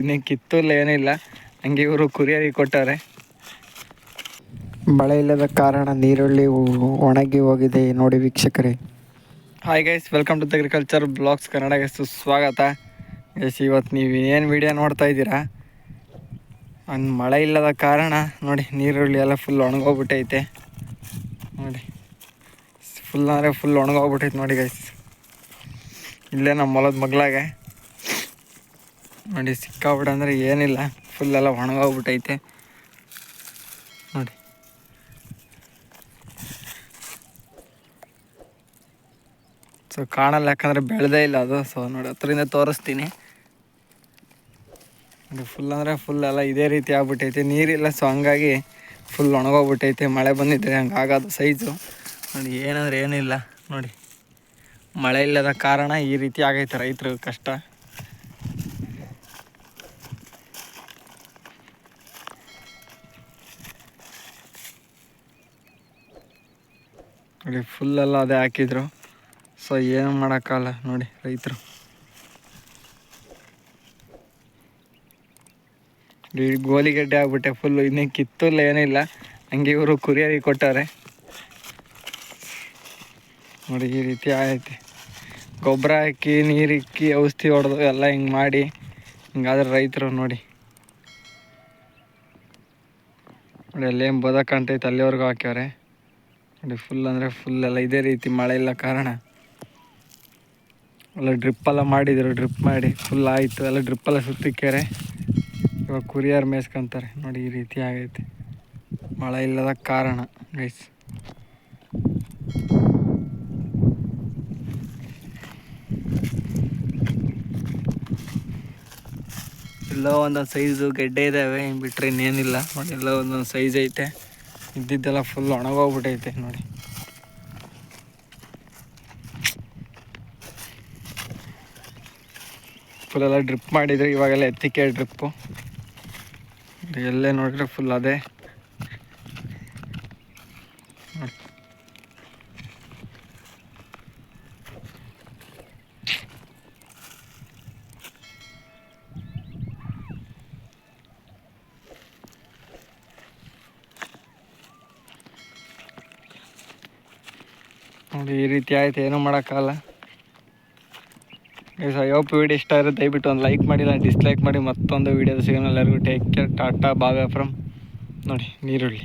ಇನ್ನೇ ಕಿತ್ತೂಲ್ಲ ಏನಿಲ್ಲ ಹಂಗೆ ಇವರು ಕುರಿಯರಿಗೆ ಕೊಟ್ಟವ್ರೆ. ಮಳೆ ಇಲ್ಲದ ಕಾರಣ ನೀರುಳ್ಳಿ ಒಣಗಿ ಹೋಗಿದೆ ನೋಡಿ ವೀಕ್ಷಕರೇ. Hi guys welcome to agriculture blogs Kannada ಸುಸ್ವಾಗತ ಗೈಸ್ ಇವತ್ತು ನೀವು ಏನು ವಿಡಿಯೋ ನೋಡ್ತಾ ಇದ್ದೀರಾ? ಹಂಗೆ ಮಳೆ ಇಲ್ಲದ ಕಾರಣ ನೋಡಿ ನೀರುಳ್ಳಿ ಎಲ್ಲ ಫುಲ್ ಒಣಗೋಗ್ಬಿಟ್ಟೈತೆ. ನೋಡಿ ಫುಲ್ ಅಂದರೆ ಫುಲ್ ಒಣಗೋಗ್ಬಿಟ್ಟೈತೆ ನೋಡಿ ಗೈಸ್ ಇಲ್ಲೇ ನಮ್ಮ ಹೊಲದ ಮಗ್ಲಾಗೆ. ನೋಡಿ ಸಿಕ್ಕಾಬಿಟ್ಟು ಅಂದರೆ ಏನಿಲ್ಲ. ಫುಲ್ಲೆಲ್ಲ ಒಣಗೋಗ್ಬಿಟ್ಟೈತೆ. ನೋಡಿ. ಸೊ ಕಾಣಲ್ಲ, ಯಾಕಂದರೆ ಬೆಳೆದೇ ಇಲ್ಲ ಅದು. ಸೊ ನೋಡಿ, ಹತ್ರದಿಂದ ತೋರಿಸ್ತೀನಿ. ನೋಡಿ ಫುಲ್ ಅಂದರೆ ಫುಲ್ ಎಲ್ಲ ಇದೇ ರೀತಿ ಆಗ್ಬಿಟ್ಟೈತೆ. ನೀರಿಲ್ಲ ಸೊ ಹಂಗಾಗಿ ಫುಲ್ ಒಣಗೋಗ್ಬಿಟ್ಟೈತೆ. ಮಳೆ ಬಂದಿದ್ದರೆ ಹಂಗೆ ಆಗೋದು ಸೈಜು ನೋಡಿ, ಏನಂದ್ರೆ ಏನಿಲ್ಲ. ನೋಡಿ, ಮಳೆ ಇಲ್ಲದ ಕಾರಣ ಈ ರೀತಿ ಆಗೈತೆ ರೈತರು ಕಷ್ಟ. ನೋಡಿ ಫುಲ್ಲೆಲ್ಲ ಅದೇ ಹಾಕಿದ್ರು. ಸೊ ಏನು ಮಾಡೋಕ್ಕಲ್ಲ ನೋಡಿ ರೈತರು. ಈ ಗೋಲಿಗಡ್ಡೆ ಆಗ್ಬಿಟ್ಟೆ ಫುಲ್ಲು ಇನ್ನೇ ಕಿತ್ತಲ್ಲ ಏನಿಲ್ಲ. ಹಂಗೆ ಇವರು ಕುರಿಯರಿಗೆ ಕೊಟ್ಟಾರೆ ನೋಡಿ ಈ ರೀತಿ ಆಯ್ತು. ಗೊಬ್ಬರ ಹಾಕಿ ನೀರಿಕ್ಕಿ ಔಷಧಿ ಹೊಡೆದು ಎಲ್ಲ ಹಿಂಗೆ ಮಾಡಿ. ಹಿಂಗಾದ್ರೆ ರೈತರು ನೋಡಿ. ನೋಡಿ ಅಲ್ಲೇನು ಬದಕಂತೈತೆ ಅಲ್ಲಿವರೆಗೂ ಹಾಕ್ಯವ್ರೆ. ನೋಡಿ ಫುಲ್ ಅಂದರೆ ಫುಲ್ ಎಲ್ಲ ಇದೇ ರೀತಿ ಮಳೆ ಇಲ್ಲ ಕಾರಣ. ಎಲ್ಲ ಡ್ರಿಪ್ ಮಾಡಿದರು ಡ್ರಿಪ್ ಮಾಡಿ ಫುಲ್ ಆಯಿತು. ಎಲ್ಲ ಡ್ರಿಪ್ ಎಲ್ಲ ಸುತ್ತಿಕ್ಕ್ಯಾರೆ ಇವಾಗ ಕುರಿಯರ್ ಮೇಯ್ಸ್ಕೊಂತಾರೆ. ನೋಡಿ ಈ ರೀತಿ ಆಗೈತೆ. ಮಳೆ ಇಲ್ಲದ ಕಾರಣ ಗೈಸ್ ಎಲ್ಲೋ ಒಂದೊಂದು ಸೈಜು ಗೆಡ್ಡೆ ಇದ್ದಾವೆ ಬಿಟ್ಟರೆ ಇನ್ನೇನಿಲ್ಲ. ನೋಡಿ ಎಲ್ಲ ಒಂದೊಂದು ಸೈಜ್ ಐತೆ. ಇದ್ದಿದ್ದೆಲ್ಲ ಫುಲ್ ಒಣಗೋಗ್ಬಿಟ್ಟೈತೆ ನೋಡಿ. ಫುಲ್ ಎಲ್ಲ ಡ್ರಿಪ್ ಮಾಡಿದ್ರು, ಇವಾಗೆಲ್ಲ ಎತ್ತಿಕೆ ಡ್ರಿಪ್ಪು ಎಲ್ಲೇ ನೋಡಿದ್ರೆ ಫುಲ್ ಅದೇ. ನೋಡಿ, ಈ ರೀತಿ ಆಯ್ತು, ಏನೂ ಮಾಡೋಕ್ಕಲ್ಲ ಯಾವ ವಿಡಿಯೋ ಇಷ್ಟ ಇರುತ್ತೆ ದಯವಿಟ್ಟು ಒಂದು ಲೈಕ್ ಮಾಡಿ ಡಿಸ್ಲೈಕ್ ಮಾಡಿ, ಮತ್ತೊಂದು ವೀಡಿಯೋದ ಸಿಗೋಣ ಎಲ್ಲರಿಗೂ ಟೇಕ್ ಕೇರ್ ಟಾಟಾ ಬಾಬಾ ಫ್ರಮ್ ನೋಡಿ, ನೀರುಳ್ಳಿ.